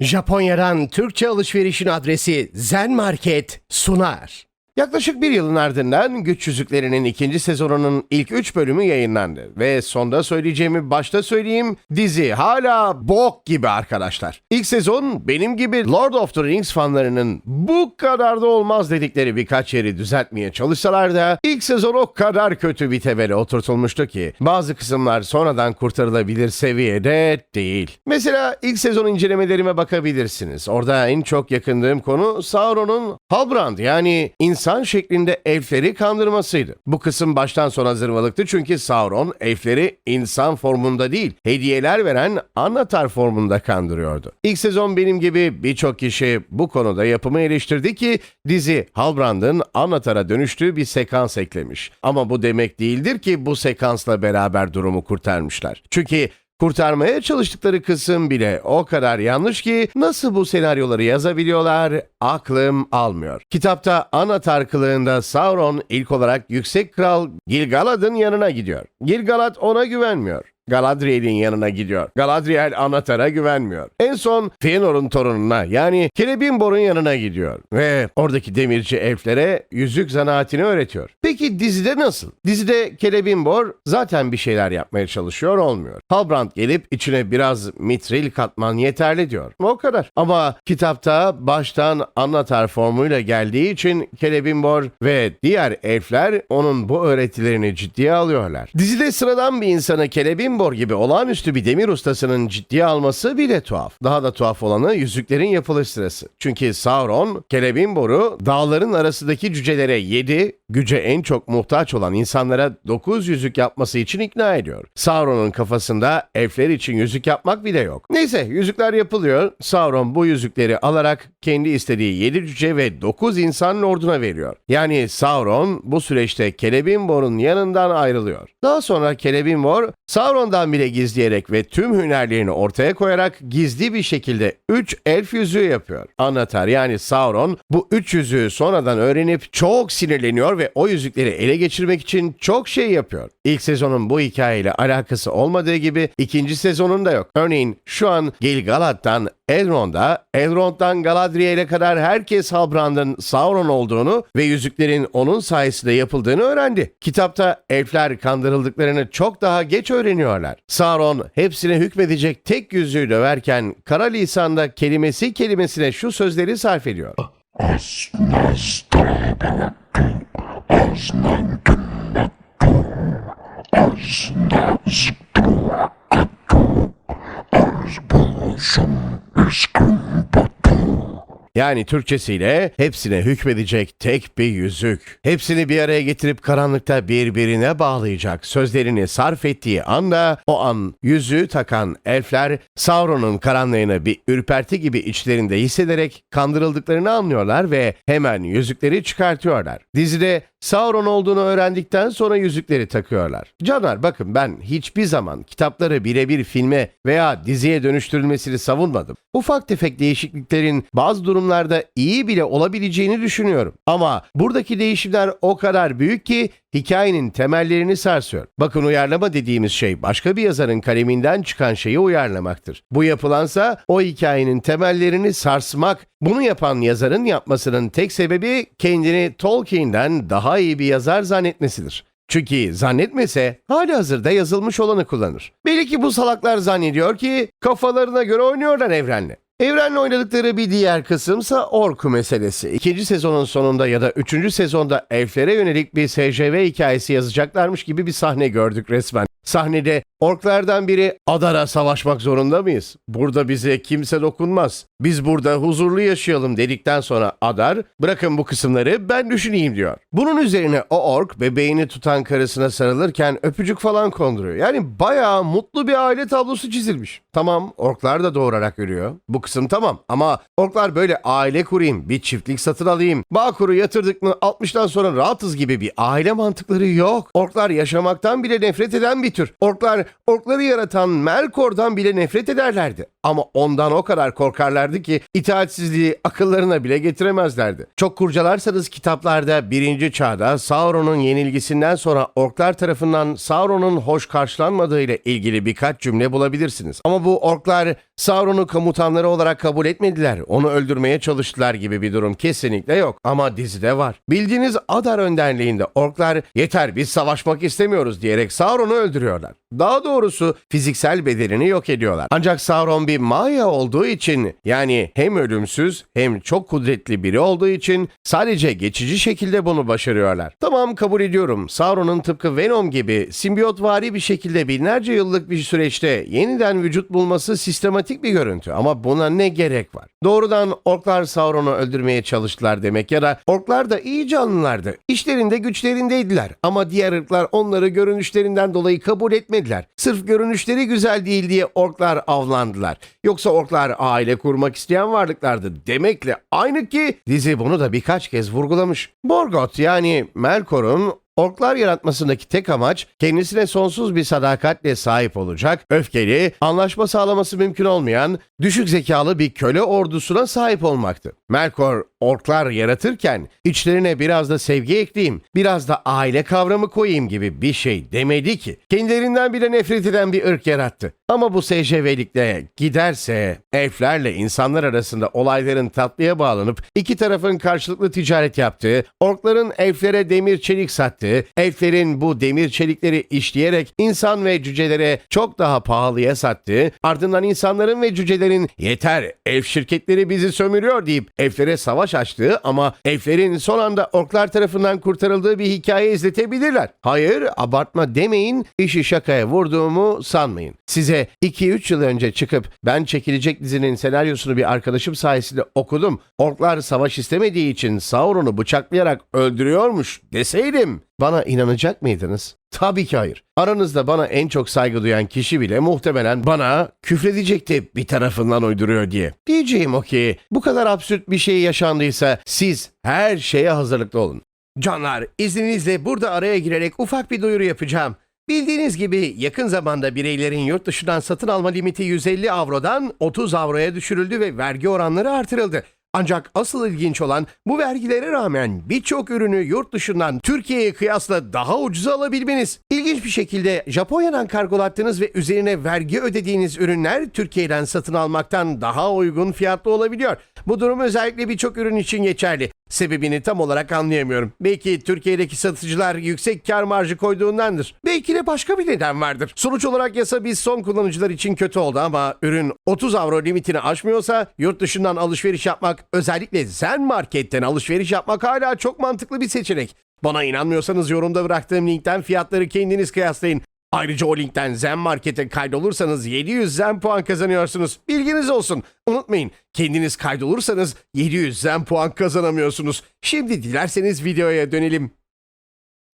Japonya'dan Türkçe alışverişin adresi Zen Market sunar. Yaklaşık bir yılın ardından Güç Yüzükleri'nin ikinci sezonunun ilk üç bölümü yayınlandı. Ve sonda söyleyeceğimi başta söyleyeyim, dizi hala bok gibi arkadaşlar. İlk sezon benim gibi Lord of the Rings fanlarının bu kadar da olmaz dedikleri birkaç yeri düzeltmeye çalışsalar da ilk sezon o kadar kötü bir tevele oturtulmuştu ki bazı kısımlar sonradan kurtarılabilir seviyede değil. Mesela ilk sezon incelemelerime bakabilirsiniz. Orada en çok yakındığım konu Sauron'un Halbrand yani insan şeklinde elfleri kandırmasıydı. Bu kısım baştan sona zırvalıktı çünkü Sauron elfleri insan formunda değil hediyeler veren Annatar formunda kandırıyordu. İlk sezon benim gibi birçok kişi bu konuda yapımı eleştirdi ki dizi Halbrand'ın Annatar'a dönüştüğü bir sekans eklemiş. Ama bu demek değildir ki bu sekansla beraber durumu kurtarmışlar. Çünkü Kurtarmaya çalıştıkları kısım bile o kadar yanlış ki nasıl bu senaryoları yazabiliyorlar aklım almıyor. Kitapta Anatar kılığında Sauron ilk olarak Yüksek Kral Gilgalad'ın yanına gidiyor. Gilgalad ona güvenmiyor. Galadriel'in yanına gidiyor. Galadriel Anatar'a güvenmiyor. En son Fëanor'un torununa yani Celebimbor'un yanına gidiyor. Ve oradaki demirci elflere yüzük zanaatini öğretiyor. Peki dizide nasıl? Dizide Celebimbor zaten bir şeyler yapmaya çalışıyor olmuyor. Halbrand gelip içine biraz mitril katman yeterli diyor. O kadar. Ama kitapta baştan Anatar formuyla geldiği için Celebimbor ve diğer elfler onun bu öğretilerini ciddiye alıyorlar. Dizide sıradan bir insanı Celebimbor gibi olağanüstü bir demir ustasının ciddiye alması bile tuhaf. Daha da tuhaf olanı yüzüklerin yapılış sırası. Çünkü Sauron, Celebimbor'u dağların arasındaki cücelere 7, güce en çok muhtaç olan insanlara 9 yüzük yapması için ikna ediyor. Sauron'un kafasında elfler için yüzük yapmak bile yok. Neyse yüzükler yapılıyor. Sauron bu yüzükleri alarak kendi istediği 7 cüce ve 9 insan orduna veriyor. Yani Sauron bu süreçte Celebimbor'un yanından ayrılıyor. Daha sonra Celebimbor Sauron'dan bile gizleyerek ve tüm hünerlerini ortaya koyarak gizli bir şekilde 3 elf yüzüğü yapıyor. Anlatar yani Sauron bu 3 yüzüğü sonradan öğrenip çok sinirleniyor ve o yüzükleri ele geçirmek için çok şey yapıyor. İlk sezonun bu hikayeyle alakası olmadığı gibi ikinci sezonun da yok. Örneğin şu an Gilgalad'dan Elrond'a, Elrond'dan Galadriel'e kadar herkes Halbrand'ın Sauron olduğunu ve yüzüklerin onun sayesinde yapıldığını öğrendi. Kitapta elfler kandırıldıklarını çok daha geç öğreniyorlar. Sauron hepsine hükmedecek tek yüzüğü döverken kara lisanda kelimesi kelimesine şu sözleri sarf ediyor. Yani Türkçesiyle hepsine hükmedecek tek bir yüzük. Hepsini bir araya getirip karanlıkta birbirine bağlayacak sözlerini sarf ettiği anda o an yüzüğü takan elfler Sauron'un karanlığını bir ürperti gibi içlerinde hissederek kandırıldıklarını anlıyorlar ve hemen yüzükleri çıkartıyorlar. Dizide Sauron olduğunu öğrendikten sonra yüzükleri takıyorlar. Caner bakın ben hiçbir zaman kitapları birebir filme veya diziye dönüştürülmesini savunmadım. Ufak tefek değişikliklerin bazı durumlarda iyi bile olabileceğini düşünüyorum. Ama buradaki değişimler o kadar büyük ki hikayenin temellerini sarsıyor. Bakın uyarlama dediğimiz şey başka bir yazarın kaleminden çıkan şeyi uyarlamaktır. Bu yapılansa o hikayenin temellerini sarsmak. Bunu yapan yazarın yapmasının tek sebebi kendini Tolkien'den daha iyi bir yazar zannetmesidir. Çünkü zannetmese hali hazırda yazılmış olanı kullanır. Belki bu salaklar zannediyor ki kafalarına göre oynuyorlar evrenle. Evrenle oynadıkları bir diğer kısımsa Orku meselesi. İkinci sezonun sonunda ya da üçüncü sezonda elflere yönelik bir SJV hikayesi yazacaklarmış gibi bir sahne gördük resmen. Sahnede orklardan biri Adar'a savaşmak zorunda mıyız? Burada bize kimse dokunmaz. Biz burada huzurlu yaşayalım dedikten sonra Adar bırakın bu kısımları ben düşüneyim diyor. Bunun üzerine o ork bebeğini tutan karısına sarılırken öpücük falan konduruyor. Yani bayağı mutlu bir aile tablosu çizilmiş. Tamam orklar da doğurarak yürüyor. Bu kısım tamam ama orklar böyle aile kurayım, bir çiftlik satın alayım, bağ kuru yatırdık mı 60'tan sonra rahatız gibi bir aile mantıkları yok. Orklar yaşamaktan bile nefret eden bir büyüktür. Orklar, orkları yaratan Melkor'dan bile nefret ederlerdi. Ama ondan o kadar korkarlardı ki itaatsizliği akıllarına bile getiremezlerdi. Çok kurcalarsanız kitaplarda birinci çağda Sauron'un yenilgisinden sonra orklar tarafından Sauron'un hoş karşılanmadığı ile ilgili birkaç cümle bulabilirsiniz. Ama bu orklar Sauron'u komutanları olarak kabul etmediler. Onu öldürmeye çalıştılar gibi bir durum kesinlikle yok. Ama dizide var. Bildiğiniz Adar önderliğinde orklar yeter biz savaşmak istemiyoruz diyerek Sauron'u görölar. Daha doğrusu fiziksel bedenini yok ediyorlar. Ancak Sauron bir Maya olduğu için yani hem ölümsüz hem çok kudretli biri olduğu için sadece geçici şekilde bunu başarıyorlar. Tamam kabul ediyorum. Sauron'un tıpkı Venom gibi simbiyotvari bir şekilde binlerce yıllık bir süreçte yeniden vücut bulması sistematik bir görüntü ama buna ne gerek var? Doğrudan orklar Sauron'u öldürmeye çalıştılar demek ya da orklar da iyi canlılardı. İşlerinde güçlerindeydiler ama diğer ırklar onları görünüşlerinden dolayı kabul etmediler. Sırf görünüşleri güzel değil diye orklar avlandılar. Yoksa orklar aile kurmak isteyen varlıklardı demekle aynı ki dizi bunu da birkaç kez vurgulamış. Morgoth yani Melkor'un Orklar yaratmasındaki tek amaç kendisine sonsuz bir sadakatle sahip olacak, öfkeli, anlaşma sağlaması mümkün olmayan, düşük zekalı bir köle ordusuna sahip olmaktı. Melkor orklar yaratırken içlerine biraz da sevgi ekleyeyim, biraz da aile kavramı koyayım gibi bir şey demedi ki. Kendilerinden bile nefret eden bir ırk yarattı. Ama bu SCV'likle giderse elflerle insanlar arasında olayların tatlıya bağlanıp iki tarafın karşılıklı ticaret yaptığı, orkların elflere demir çelik sattığı, elflerin bu demir çelikleri işleyerek insan ve cücelere çok daha pahalıya sattığı, ardından insanların ve cücelerin yeter elf şirketleri bizi sömürüyor deyip elflere savaş açtığı ama elflerin son anda orklar tarafından kurtarıldığı bir hikaye izletebilirler. Hayır abartma demeyin işi şakaya vurduğumu sanmayın. Size 2-3 yıl önce çıkıp ben çekilecek dizinin senaryosunu bir arkadaşım sayesinde okudum. Orklar savaş istemediği için Sauron'u bıçaklayarak öldürüyormuş deseydim bana inanacak mıydınız? Tabii ki hayır. Aranızda bana en çok saygı duyan kişi bile muhtemelen bana küfredecekti bir tarafından uyduruyor diye. Diyeceğim o ki bu kadar absürt bir şey yaşandıysa siz her şeye hazırlıklı olun. Canlar izninizle burada araya girerek ufak bir duyuru yapacağım. Bildiğiniz gibi yakın zamanda bireylerin yurt dışından satın alma limiti 150 avrodan 30 avroya düşürüldü ve vergi oranları artırıldı. Ancak asıl ilginç olan bu vergilere rağmen birçok ürünü yurt dışından Türkiye'ye kıyasla daha ucuza alabilmeniz. İlginç bir şekilde Japonya'dan kargolattığınız ve üzerine vergi ödediğiniz ürünler Türkiye'den satın almaktan daha uygun fiyatlı olabiliyor. Bu durum özellikle birçok ürün için geçerli. Sebebini tam olarak anlayamıyorum. Belki Türkiye'deki satıcılar yüksek kar marjı koyduğundandır. Belki de başka bir neden vardır. Sonuç olarak yasa biz son kullanıcılar için kötü oldu ama ürün 30 avro limitini aşmıyorsa yurt dışından alışveriş yapmak özellikle Zen Market'ten alışveriş yapmak hala çok mantıklı bir seçenek. Bana inanmıyorsanız yorumda bıraktığım linkten fiyatları kendiniz kıyaslayın. Ayrıca o linkten Zen Market'e kaydolursanız 700 Zen puan kazanıyorsunuz. Bilginiz olsun. Unutmayın kendiniz kaydolursanız 700 Zen puan kazanamıyorsunuz. Şimdi dilerseniz videoya dönelim.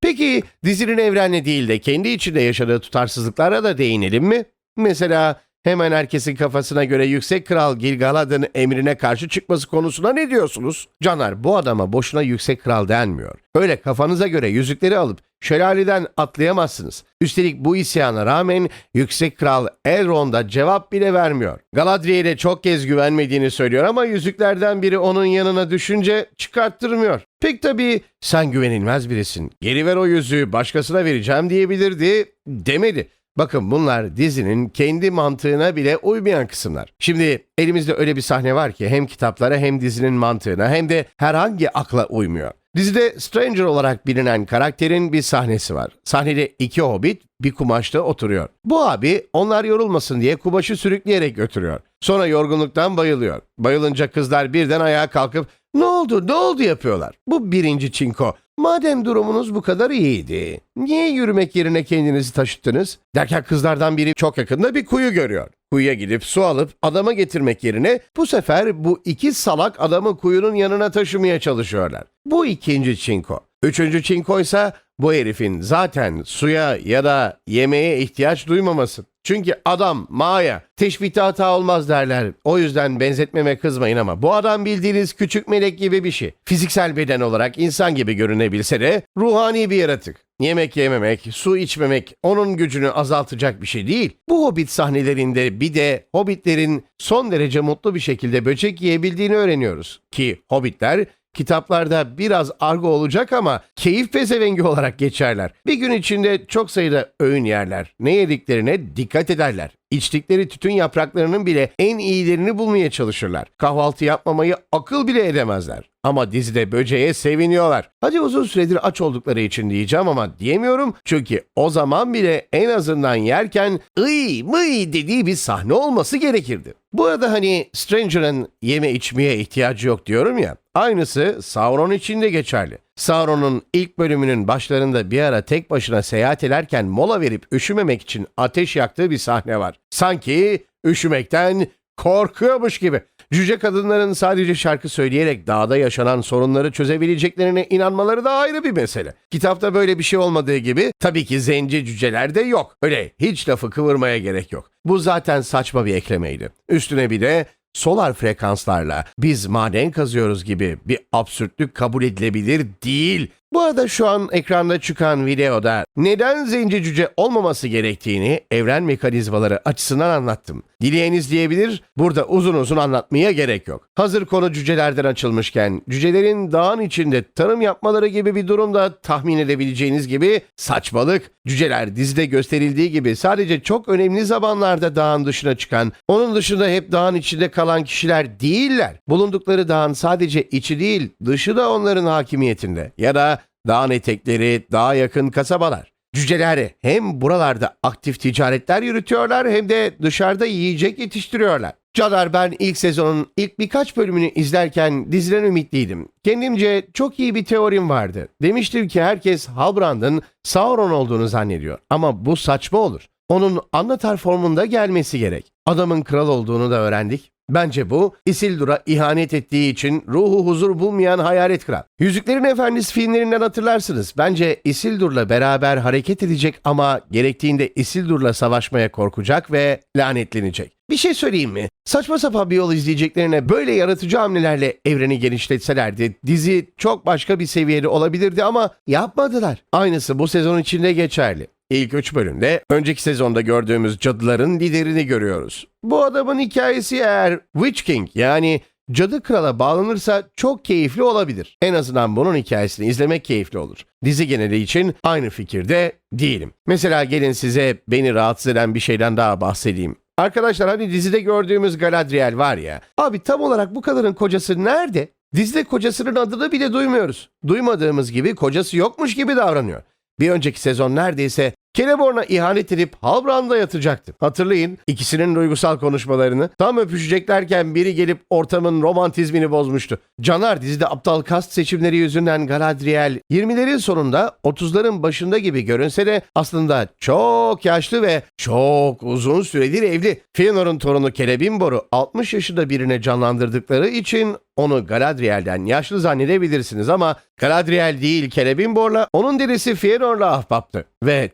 Peki dizinin evrenle değil de kendi içinde yaşadığı tutarsızlıklara da değinelim mi? Mesela hemen herkesin kafasına göre Yüksek Kral Gilgalad'ın emrine karşı çıkması konusuna ne diyorsunuz? Caner bu adama boşuna Yüksek Kral denmiyor. Öyle kafanıza göre yüzükleri alıp şelaleden atlayamazsınız. Üstelik bu isyana rağmen Yüksek Kral Elrond'a cevap bile vermiyor. Galadriel'e çok kez güvenmediğini söylüyor ama yüzüklerden biri onun yanına düşünce çıkarttırmıyor. Pek tabii sen güvenilmez birisin. Geri ver o yüzüğü başkasına vereceğim diyebilirdi demedi. Bakın bunlar dizinin kendi mantığına bile uymayan kısımlar. Şimdi elimizde öyle bir sahne var ki hem kitaplara hem dizinin mantığına hem de herhangi akla uymuyor. Dizide Stranger olarak bilinen karakterin bir sahnesi var. Sahnede iki hobbit bir kumaşta oturuyor. Bu abi onlar yorulmasın diye kumaşı sürükleyerek götürüyor. Sonra yorgunluktan bayılıyor. Bayılınca kızlar birden ayağa kalkıp ne oldu ne oldu yapıyorlar. Bu birinci çinko. Madem durumunuz bu kadar iyiydi, niye yürümek yerine kendinizi taşıttınız? Derken kızlardan biri çok yakında bir kuyu görüyor. Kuyuya gidip su alıp adama getirmek yerine bu sefer bu iki salak adamı kuyunun yanına taşımaya çalışıyorlar. Bu ikinci çinko. Üçüncü çinko ise bu herifin zaten suya ya da yemeğe ihtiyaç duymaması. Çünkü adam Maya teşbihte hata olmaz derler. O yüzden benzetmeme kızmayın ama bu adam bildiğiniz küçük melek gibi bir şey. Fiziksel beden olarak insan gibi görünebilse de ruhani bir yaratık. Yemek yememek, su içmemek onun gücünü azaltacak bir şey değil. Bu hobbit sahnelerinde bir de hobbitlerin son derece mutlu bir şekilde böcek yiyebildiğini öğreniyoruz. Ki hobbitler kitaplarda biraz argo olacak ama keyif pezevengi olarak geçerler. Bir gün içinde çok sayıda öğün yerler. Ne yediklerine dikkat ederler. İçtikleri tütün yapraklarının bile en iyilerini bulmaya çalışırlar. Kahvaltı yapmamayı akıl bile edemezler. Ama dizide böceğe seviniyorlar. Hadi uzun süredir aç oldukları için diyeceğim ama diyemiyorum. Çünkü o zaman bile en azından yerken ıy mıy dediği bir sahne olması gerekirdi. Bu arada hani Stranger'ın yeme içmeye ihtiyacı yok diyorum ya. Aynısı Sauron için de geçerli. Sauron'un ilk bölümünün başlarında bir ara tek başına seyahat ederken mola verip üşümemek için ateş yaktığı bir sahne var. Sanki üşümekten korkuyormuş gibi. Cüce kadınların sadece şarkı söyleyerek dağda yaşanan sorunları çözebileceklerine inanmaları da ayrı bir mesele. Kitapta böyle bir şey olmadığı gibi tabii ki zenci cüceler de yok. Öyle hiç lafı kıvırmaya gerek yok. Bu zaten saçma bir eklemeydi. Üstüne bir de solar frekanslarla biz maden kazıyoruz gibi bir absürtlük kabul edilebilir değil. Bu arada şu an ekranda çıkan videoda neden zenci cüce olmaması gerektiğini evren mekanizmaları açısından anlattım. Dileyen diyebilir, burada uzun uzun anlatmaya gerek yok. Hazır konu cücelerden açılmışken, cücelerin dağın içinde tarım yapmaları gibi bir durumda tahmin edebileceğiniz gibi saçmalık. Cüceler dizide gösterildiği gibi sadece çok önemli zamanlarda dağın dışına çıkan, onun dışında hep dağın içinde kalan kişiler değiller. Bulundukları dağın sadece içi değil, dışı da onların hakimiyetinde. Ya da dağın etekleri, dağa yakın kasabalar. Cüceler hem buralarda aktif ticaretler yürütüyorlar hem de dışarıda yiyecek yetiştiriyorlar. Cadar ben ilk sezonun ilk birkaç bölümünü izlerken diziden ümitliydim. Kendimce çok iyi bir teorim vardı. Demiştim ki herkes Halbrand'ın Sauron olduğunu zannediyor. Ama bu saçma olur. Onun Annatar formunda gelmesi gerek. Adamın kral olduğunu da öğrendik. Bence bu Isildur'a ihanet ettiği için ruhu huzur bulmayan hayalet kral. Yüzüklerin Efendisi filmlerinden hatırlarsınız. Bence Isildur'la beraber hareket edecek ama gerektiğinde Isildur'la savaşmaya korkacak ve lanetlenecek. Bir şey söyleyeyim mi? Saçma sapan bir yol izleyeceklerine böyle yaratıcı hamlelerle evreni genişletselerdi dizi çok başka bir seviyede olabilirdi ama yapmadılar. Aynısı bu sezon içinde geçerli. İlk 3 bölümde önceki sezonda gördüğümüz cadıların liderini görüyoruz. Bu adamın hikayesi eğer Witch King yani Cadı Kral'a bağlanırsa çok keyifli olabilir. En azından bunun hikayesini izlemek keyifli olur. Dizi geneli için aynı fikirde değilim. Mesela gelin size beni rahatsız eden bir şeyden daha bahsedeyim. Arkadaşlar hani dizide gördüğümüz Galadriel var ya. Abi tam olarak bu kadının kocası nerede? Dizide kocasının adını bile duymuyoruz. Duymadığımız gibi kocası yokmuş gibi davranıyor. Bir önceki sezon neredeyse Celeborn'a ihanet edip Halbrand'a yatacaktı. Hatırlayın ikisinin duygusal konuşmalarını. Tam öpüşeceklerken biri gelip ortamın romantizmini bozmuştu. Caner dizide aptal kast seçimleri yüzünden Galadriel 20'lerin sonunda 30'ların başında gibi görünse de aslında çok yaşlı ve çok uzun süredir evli. Fëanor'un torunu Celebimbor'u 60 yaşında birine canlandırdıkları için onu Galadriel'den yaşlı zannedebilirsiniz ama Galadriel değil Celebimbor'la onun derisi Fëanor'la ahbaptı. Ve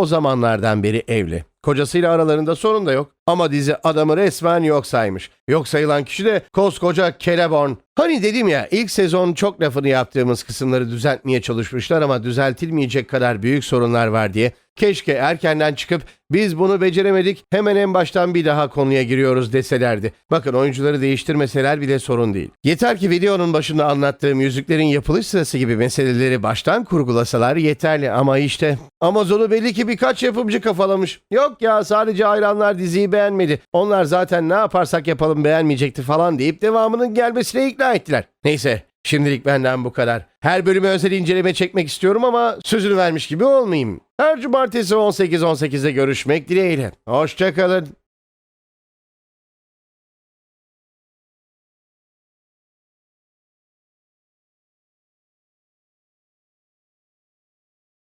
o zamanlardan beri evli. Kocasıyla aralarında sorun da yok. Ama dizi adamı resmen yok saymış. Yok sayılan kişi de koskoca Celeborn. Hani dedim ya ilk sezon çok lafını yaptığımız kısımları düzeltmeye çalışmışlar ama düzeltilmeyecek kadar büyük sorunlar var diye. Keşke erkenden çıkıp biz bunu beceremedik hemen en baştan bir daha konuya giriyoruz deselerdi. Bakın oyuncuları değiştirmeseler bile sorun değil. Yeter ki videonun başında anlattığım yüzüklerin yapılış sırası gibi meseleleri baştan kurgulasalar yeterli ama işte Amazon'u belli ki birkaç yapımcı kafalamış. Yok ya sadece hayranlar diziyi beğenmedi. Onlar zaten ne yaparsak yapalım beğenmeyecekti falan deyip devamının gelmesine ikna ettiler. Neyse şimdilik benden bu kadar. Her bölüme özel inceleme çekmek istiyorum ama sözünü vermiş gibi olmayayım. Her cumartesi 18.18'de görüşmek dileğiyle. Hoşçakalın.